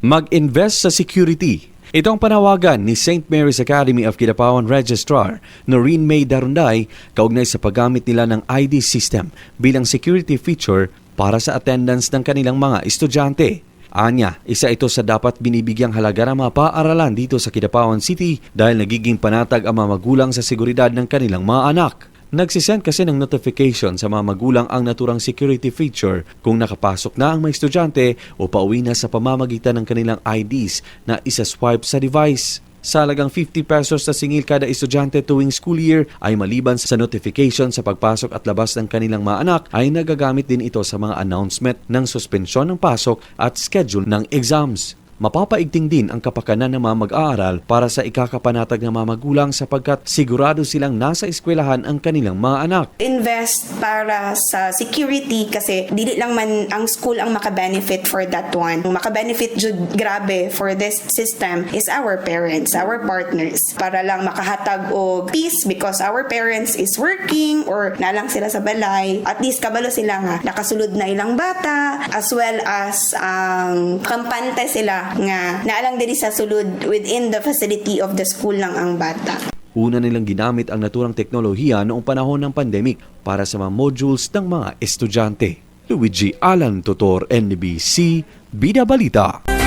Mag-invest sa security. Ito ang panawagan ni St. Mary's Academy of Kidapawan Registrar Noreen May Darunday kaugnay sa paggamit nila ng ID system bilang security feature para sa attendance ng kanilang mga estudyante. Anya, isa ito sa dapat binibigyang halaga ng mga paaralan dito sa Kidapawan City dahil nagiging panatag ang mga magulang sa seguridad ng kanilang mga anak. Nagsisend kasi ng notification sa mga magulang ang naturang security feature kung nakapasok na ang mga estudyante o pauwi na sa pamamagitan ng kanilang IDs na isa-swipe sa device. Sa halagang 50 pesos na singil kada estudyante tuwing school year ay maliban sa notification sa pagpasok at labas ng kanilang mga anak ay nagagamit din ito sa mga announcement ng suspensyon ng pasok at schedule ng exams. Mapapaigting din ang kapakanan ng mga mag-aaral para sa ikakapanatag ng mga magulang sapagkat sigurado silang nasa eskwelahan ang kanilang mga anak. invest para sa security kasi dili lang man ang school ang maka-benefit for that one. Maka-benefit jud grabe for this system is our parents, our partners para lang makahatag og peace because our parents is working or nalang sila sa balay. At least kabalo sila nga nakasulod na ilang bata as well as ang kampante sila nga naalang diri sa sulod within the facility of the school lang ang bata. Una nilang ginamit ang naturang teknolohiya noong panahon ng pandemic para sa mga modules ng mga estudyante. Luigi Alan Totor, NBC, Bida Balita.